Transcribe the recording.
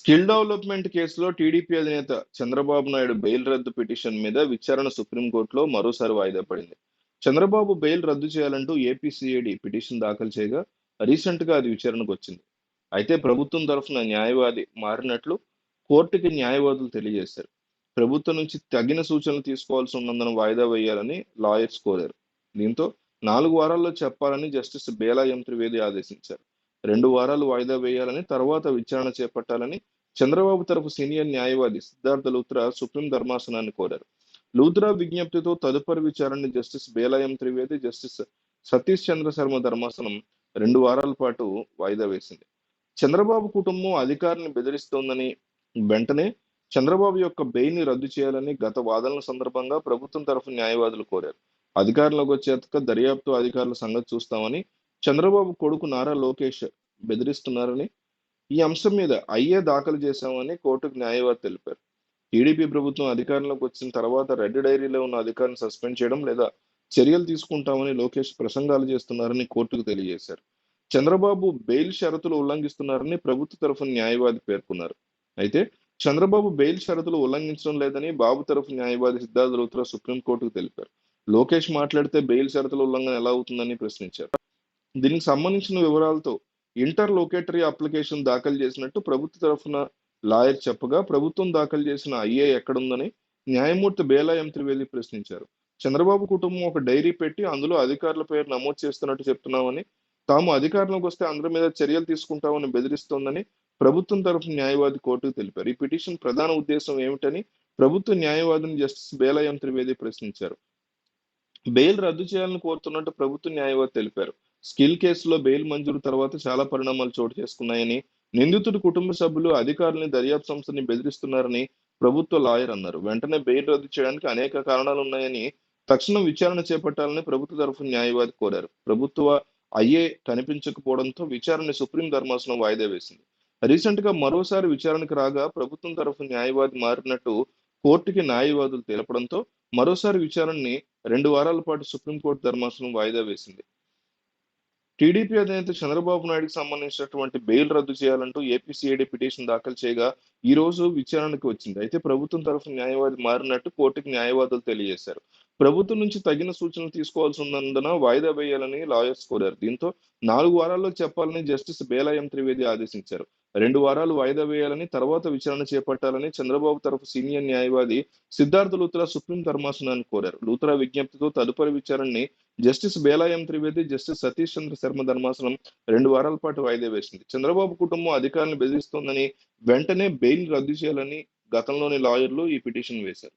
Skill development కేసులో TDP అధినేత Chandrababu Naidu bail రద్దు పిటిషన్ మీద విచారణ సుప్రీంకోర్టులో మరోసారి వాయిదా పడింది. చంద్రబాబు బెయిల్ రద్దు చేయాలంటూ ఏపీసీఐడి పిటిషన్ దాఖలు చేయగా రీసెంట్గా అది విచారణకు వచ్చింది. అయితే ప్రభుత్వం తరఫున న్యాయవాది మారినట్లు కోర్టుకి న్యాయవాదులు తెలియజేశారు. ప్రభుత్వం నుంచి తగిన సూచనలు తీసుకోవాల్సి ఉన్నందున వాయిదా వేయాలని లాయర్స్ కోరారు. దీంతో నాలుగు వారాల్లో చెప్పాలని జస్టిస్ బేలా ఎం త్రివేది ఆదేశించారు. రెండు వారాలు వాయిదా వేయాలని తర్వాత విచారణ చేపట్టాలని చంద్రబాబు తరపు సీనియర్ న్యాయవాది సిద్ధార్థ లూత్రా సుప్రీం ధర్మాసనాన్ని కోరారు. లూత్రా విజ్ఞప్తితో తదుపరి విచారణ జస్టిస్ బేలాయం త్రివేది జస్టిస్ సతీష్ చంద్ర శర్మ ధర్మాసనం రెండు వారాల పాటు వాయిదా వేసింది. చంద్రబాబు కుటుంబం అధికారిని బెదిరిస్తోందని వెంటనే చంద్రబాబు యొక్క బెయిల్ని రద్దు చేయాలని గత వాదనల సందర్భంగా ప్రభుత్వం తరఫు న్యాయవాదులు కోరారు. అధికారంలోకి వచ్చేక దర్యాప్తు అధికారుల సంగతి చూస్తామని చంద్రబాబు కొడుకు నారా లోకేష్ బెదిరిస్తున్నారని ఈ అంశం మీద అయ్యే దాఖలు చేశామని కోర్టుకు న్యాయవాది తెలిపారు. టీడీపీ ప్రభుత్వం అధికారంలోకి వచ్చిన తర్వాత రెడ్ డైరీలో ఉన్న అధికారిని సస్పెండ్ చేయడం లేదా చర్యలు తీసుకుంటామని లోకేష్ ప్రసంగాలు చేస్తున్నారని కోర్టుకు తెలియజేశారు. చంద్రబాబు బెయిల్ షరతులు ఉల్లంఘిస్తున్నారని ప్రభుత్వ తరఫున న్యాయవాది పేర్కొన్నారు. అయితే చంద్రబాబు బెయిల్ షరతులు ఉల్లంఘించడం లేదని బాబు తరఫు న్యాయవాది సిద్ధార్థ లూత్రా సుప్రీంకోర్టుకు తెలిపారు. లోకేష్ మాట్లాడితే బెయిల్ షరతుల ఉల్లంఘన ఎలా అవుతుందని ప్రశ్నించారు. దీనికి సంబంధించిన వివరాలతో ఇంటర్ లొకేటరీ అప్లికేషన్ దాఖలు చేసినట్టు ప్రభుత్వ తరఫున లాయర్ చెప్పగా ప్రభుత్వం దాఖలు చేసిన ఐఏ ఎక్కడుందని న్యాయమూర్తి బేలా ఎం త్రివేది ప్రశ్నించారు. చంద్రబాబు కుటుంబం ఒక డైరీ పెట్టి అందులో అధికారుల పేరు నమోదు చేస్తున్నట్టు చెప్తున్నామని తాము అధికారంలోకి వస్తే అందరి మీద చర్యలు తీసుకుంటామని బెదిరిస్తోందని ప్రభుత్వం తరఫున న్యాయవాది కోర్టుకు తెలిపారు. ఈ పిటిషన్ ప్రధాన ఉద్దేశం ఏమిటని ప్రభుత్వ న్యాయవాదిని జస్టిస్ బేలా ఎం త్రివేది ప్రశ్నించారు. బెయిల్ రద్దు చేయాలని కోరుతున్నట్టు ప్రభుత్వ న్యాయవాది తెలిపారు. స్కిల్ కేసులో బెయిల్ మంజూరు తర్వాత చాలా పరిణామాలు చోటు చేసుకున్నాయని నిందితుడి కుటుంబ సభ్యులు అధికారులని దర్యాప్తు సంస్థని బెదిరిస్తున్నారని ప్రభుత్వ లాయర్ అన్నారు. వెంటనే బెయిల్ రద్దు చేయడానికి అనేక కారణాలు ఉన్నాయని తక్షణం విచారణ చేపట్టాలని ప్రభుత్వ తరఫు న్యాయవాది కోరారు. ప్రభుత్వ అయ్యే కనిపించకపోవడంతో విచారణ సుప్రీం ధర్మాసనం వాయిదా వేసింది. రీసెంట్గా మరోసారి విచారణకు రాగా ప్రభుత్వం తరఫు న్యాయవాది మారినట్టు కోర్టుకి న్యాయవాదులు తెలపడంతో మరోసారి విచారణని రెండు వారాల పాటు సుప్రీంకోర్టు ధర్మాసనం వాయిదా వేసింది. టీడీపీ అధినేత చంద్రబాబు నాయుడుకి సంబంధించినటువంటి బెయిల్ రద్దు చేయాలంటూ ఏపీసీఐడి పిటిషన్ దాఖలు చేయగా ఈ రోజు విచారణకు వచ్చింది. అయితే ప్రభుత్వం తరఫు న్యాయవాది మారినట్టు కోర్టుకు న్యాయవాదులు తెలియజేశారు. ప్రభుత్వం నుంచి తగిన సూచనలు తీసుకోవాల్సి ఉన్నందున వాయిదా వేయాలని లాయర్స్ కోరారు. దీంతో నాలుగు వారాల్లో చెప్పాలని జస్టిస్ బేలాయం త్రివేది ఆదేశించారు. రెండు వారాలు వాయిదా వేయాలని తర్వాత విచారణ చేపట్టాలని చంద్రబాబు తరఫు సీనియర్ న్యాయవాది సిద్ధార్థ లూత్రా సుప్రీం ధర్మాసనాన్ని కోరారు. లూత్రా విజ్ఞప్తితో తదుపరి విచారణని జస్టిస్ బేలాయం త్రివేది జస్టిస్ సతీష్ చంద్ర శర్మ ధర్మాసనం రెండు వారాల పాటు వాయిదా వేసింది. చంద్రబాబు కుటుంబం అధికారులను బెదిరిస్తోందని వెంటనే బెయిల్ రద్దు చేయాలని గతంలోని లాయర్లు ఈ పిటిషన్ వేశారు.